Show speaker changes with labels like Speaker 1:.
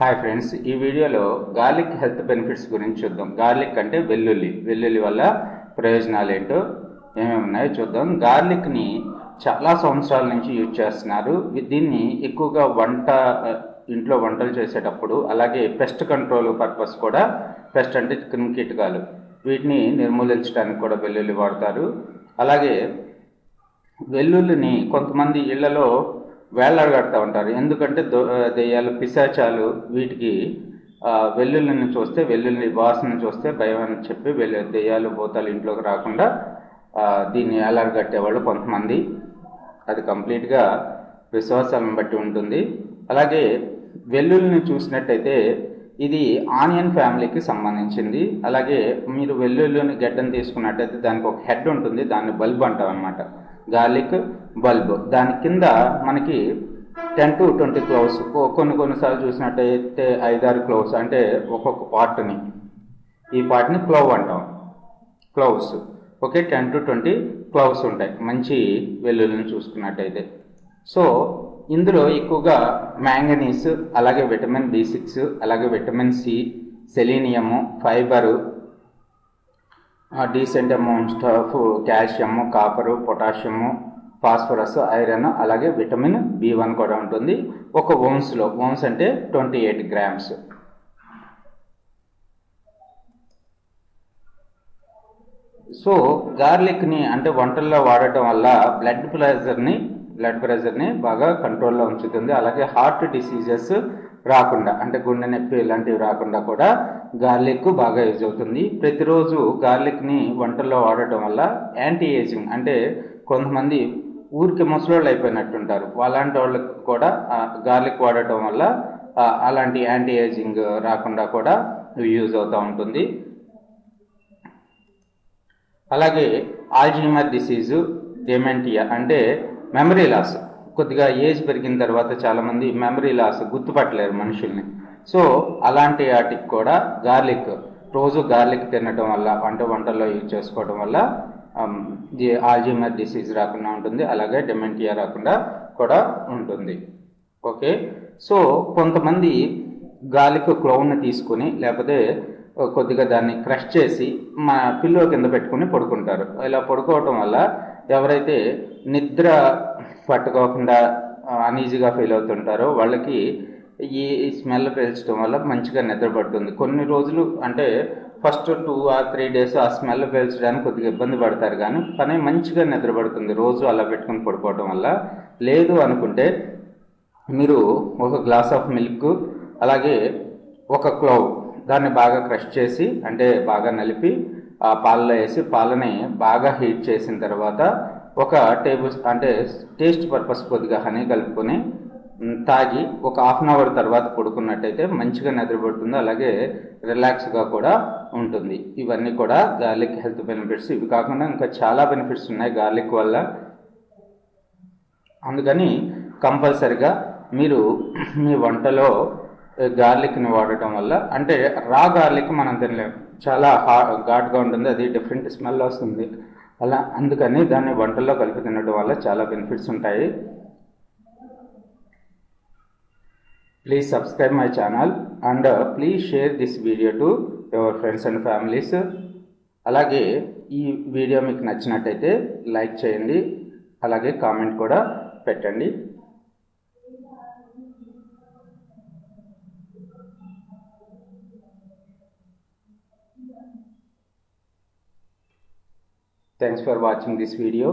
Speaker 1: Hi friends ఈ వీడియోలో garlic health benefits గురించి చూద్దాం. గార్లిక్ అంటే వెల్లుల్లి. వెల్లుల్లి వల్ల ప్రయోజనాలు ఏంటో ఏమేమి ఉన్నాయో చూద్దాం. గార్లిక్ని చాలా సంవత్సరాల నుంచి యూజ్ చేస్తున్నారు. దీన్ని ఎక్కువగా వంట ఇంట్లో వంటలు చేసేటప్పుడు అలాగే పెస్ట్ కంట్రోల్ పర్పస్ కూడా పెస్ట్ అంటే క్రిమికీటకాలు వీటిని నిర్మూలించడానికి కూడా వెల్లుల్లి వాడతారు. అలాగే వెల్లుల్లిని కొంతమంది ఇళ్ళలో వేలాడగడతా ఉంటారు ఎందుకంటే దెయ్యాలు పిశాచాలు వీటికి వెల్లుల్లిని చూస్తే వెల్లుల్లి వాసన చూస్తే భయం అని చెప్పి వెల్లు దెయ్యాలు భూతాలు ఇంట్లోకి రాకుండా దీన్ని వేలాడగట్టేవాళ్ళు కొంతమంది. అది కంప్లీట్గా విశ్వాసాలను బట్టి ఉంటుంది. అలాగే వెల్లుల్లిని చూసినట్టయితే ఇది ఆనియన్ ఫ్యామిలీకి సంబంధించింది. అలాగే మీరు వెల్లుల్లిని గడ్డను తీసుకున్నట్టయితే దానికి ఒక హెడ్ ఉంటుంది. దాన్ని బల్బ్ అంటాం అనమాట గార్లిక్ బల్బ్. దాని కింద మనకి టెన్ టు ట్వంటీ క్లౌస్ కొన్ని కొన్నిసార్లు చూసినట్టయితే ఐదారు క్లౌస్ అంటే ఒక్కొక్క పార్ట్ని. ఈ పార్ట్ని క్లవ్ అంటాం. Cloves okay ten to twenty cloves ఉంటాయి. మంచి వెల్లుల్ని చూసుకున్నట్టయితే. సో ఇందులో ఎక్కువగా మ్యాంగనీస్ అలాగే విటమిన్ బి సిక్స్ అలాగే vitamin C selenium fibre decent amount of calcium copper potassium phosphorus iron అలాగే విటమిన్ బి వన్ కూడా ఉంటుంది. ఒక ఓన్స్లో ఓన్స్ అంటే ట్వంటీ ఎయిట్ గ్రామ్స్. సో గార్లిక్ని అంటే వంటల్లో వాడటం వల్ల బ్లడ్ ప్రెషర్ని బ్లడ్ ప్రెషర్ని బాగా కంట్రోల్లో ఉంచుతుంది. అలాగే హార్ట్ డిసీజెస్ రాకుండా అంటే గుండె నొప్పి ఇలాంటివి రాకుండా కూడా గార్లిక్ బాగా యూజ్ అవుతుంది. ప్రతిరోజు గార్లిక్ని వంటల్లో వాడటం వల్ల యాంటీ ఏజింగ్ అంటే కొంతమంది ఊరికి ముసలోళ్ళు అయిపోయినట్టుంటారు. అలాంటి వాళ్ళకి కూడా గార్లిక్ వాడటం వల్ల అలాంటి యాంటీ ఏజింగ్ రాకుండా కూడా యూజ్ అవుతూ ఉంటుంది. అలాగే ఆల్జీమర్ డిసీజు డెమెంటియా అంటే మెమరీ లాస్. కొద్దిగా ఏజ్ పెరిగిన తర్వాత చాలామంది మెమరీ లాస్ గుర్తుపట్టలేరు మనుషుల్ని. సో అలాంటి వాటికి కూడా గార్లిక్ రోజు గార్లిక్ తినడం వల్ల వంట వంటల్లో యూజ్ చేసుకోవడం వల్ల ఆమ్, ఆల్జీమర్ డిసీజ్ రాకుండా ఉంటుంది అలాగే డెమెంటియా రాకుండా కూడా ఉంటుంది. ఓకే? సో కొంతమంది గాలికి క్లౌన్ తీసుకుని లేకపోతే కొద్దిగా దాన్ని క్రష్ చేసి మా పిల్లో కింద పెట్టుకుని పడుకుంటారు. ఇలా పడుకోవటం వల్ల ఎవరైతే నిద్ర పట్టుకోకుండా అనీజీగా ఫీల్ అవుతుంటారో వాళ్ళకి ఈ స్మెల్ పీల్చడం వల్ల మంచిగా నిద్ర పడుతుంది. కొన్ని రోజులు అంటే first two or three days ఆ స్మెల్ పీల్చడానికి కొద్దిగా ఇబ్బంది పడతారు కానీ కానీ మంచిగా నిద్ర పడుతుంది. రోజు అలా పెట్టుకుని పడుకోవడం వల్ల లేదు అనుకుంటే మీరు ఒక గ్లాస్ ఆఫ్ మిల్క్ అలాగే ఒక క్లౌ దాన్ని బాగా క్రష్ చేసి అంటే బాగా నలిపి ఆ పాలలో వేసి పాలని బాగా హీట్ చేసిన తర్వాత ఒక టేబుల్ అంటే టేస్ట్ పర్పస్ కొద్దిగా హనీ కలుపుకొని తాగి ఒక హాఫ్ అన్ అవర్ తర్వాత పడుకున్నట్టయితే మంచిగా నిద్రపడుతుంది అలాగే రిలాక్స్గా కూడా ఉంటుంది. ఇవన్నీ కూడా గార్లిక్ హెల్త్ బెనిఫిట్స్. ఇవి కాకుండా ఇంకా చాలా బెనిఫిట్స్ ఉన్నాయి గార్లిక్ వల్ల. అందుకని కంపల్సరిగా మీరు మీ వంటలో గార్లిక్ని వాడటం వల్ల అంటే రా గార్లిక్ మనం తినలేము చాలా హా ఘాట్గా ఉంటుంది అది డిఫరెంట్ స్మెల్ వస్తుంది. అలా అందుకని దాన్ని వంటల్లో కలిపి తినడం వల్ల చాలా బెనిఫిట్స్ ఉంటాయి. Please subscribe my channel and please share this video to your friends and families అలాగే ఈ వీడియో మీకు నచ్చినట్టయితే లైక్ చేయండి. అలాగే కామెంట్ కూడా పెట్టండి. Thanks for watching this video